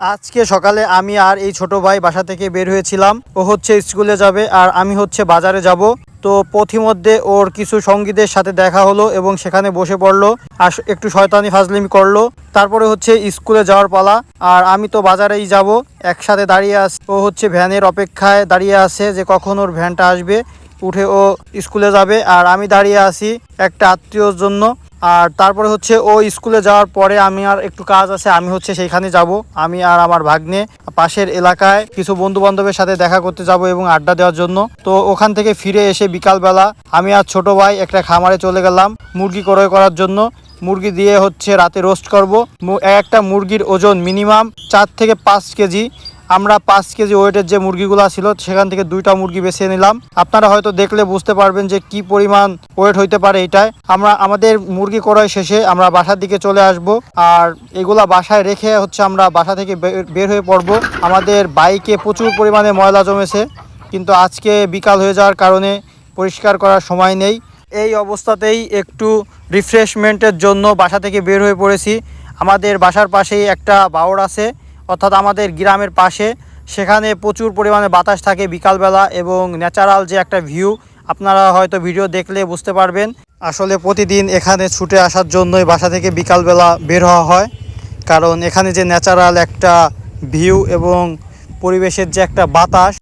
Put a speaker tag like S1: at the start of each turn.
S1: আজকে সকালে আমি আর এই ছোট ভাই বাসা থেকে বের হয়েছিলাম। ও হচ্ছে স্কুলে যাবে আর আমি হচ্ছে বাজারে যাব। তো পথিমধ্যে ওর কিছু সঙ্গীদের সাথে দেখা হলো এবং সেখানে বসে পড়ল আর একটু শয়তানি ফাজলিমি করল। তারপরে হচ্ছে স্কুলে যাওয়ার পালা আর আমি তো বাজারেই যাব। একসাথে দাঁড়িয়ে আছি ও হচ্ছে ভ্যানের অপেক্ষায় দাঁড়িয়ে আছে যে কখন ওর ভ্যানটা আসবে। উঠে ও স্কুলে যাবে আর আমি দাঁড়িয়ে আছি একটা আত্মীয়র জন্য। আর তারপরে হচ্ছে ও স্কুলে যাওয়ার পরে আমি আর একটু কাজ আছে, আমি হচ্ছে সেইখানে যাব। আমি আর আমার ভাগ্নে পাশের এলাকায় কিছু বন্ধু বান্ধবের সাথে দেখা করতে যাব এবং আড্ডা দেওয়ার জন্য। তো ওখান থেকে ফিরে এসে বিকালবেলা আমি আর ছোট ভাই একটা খামারে চলে গেলাম মুরগি ক্রয় করার জন্য। মুরগি দিয়ে হচ্ছে রাতে রোস্ট করব। একটা মুরগির ওজন মিনিমাম চার থেকে পাঁচ কেজি। আমরা পাঁচ কেজি ওয়েটের যে মুরগিগুলো ছিল, সেখান থেকে দুইটা মুরগি বেছে নিলাম। আপনারা হয়তো দেখলে বুঝতে পারবেন যে কি পরিমাণ ওয়েট হইতে পারে এটাই আমরা, আমাদের মুরগি ক্রয় শেষে আমরা বাসার দিকে চলে আসব। আর এগুলা বাসায় রেখে হচ্ছে আমরা বাসা থেকে বের হয়ে পড়ব। আমাদের বাইকে প্রচুর পরিমাণে ময়লা জমেছে। কিন্তু আজকে বিকাল হয়ে যাওয়ার কারণে পরিষ্কার করার সময় নেই। এই অবস্থাতেই একটু রিফ্রেশমেন্টের জন্য বাসা থেকে বের হয়ে পড়েছি। আমাদের বাসার পাশেই একটা বাওর আছে। অর্থাৎ আমাদের গ্রামের পাশে, সেখানে প্রচুর পরিমাণে বাতাস থাকে বিকালবেলা এবং ন্যাচারাল যে একটা ভিউ, আপনারা হয়তো ভিডিও দেখলে বুঝতে পারবেন। আসলে প্রতিদিন এখানে ছুটে আসার জন্যই বাসা থেকে বিকালবেলা বের হওয়া হয়। কারণ এখানে যে ন্যাচারাল একটা ভিউ এবং পরিবেশের যে একটা বাতাস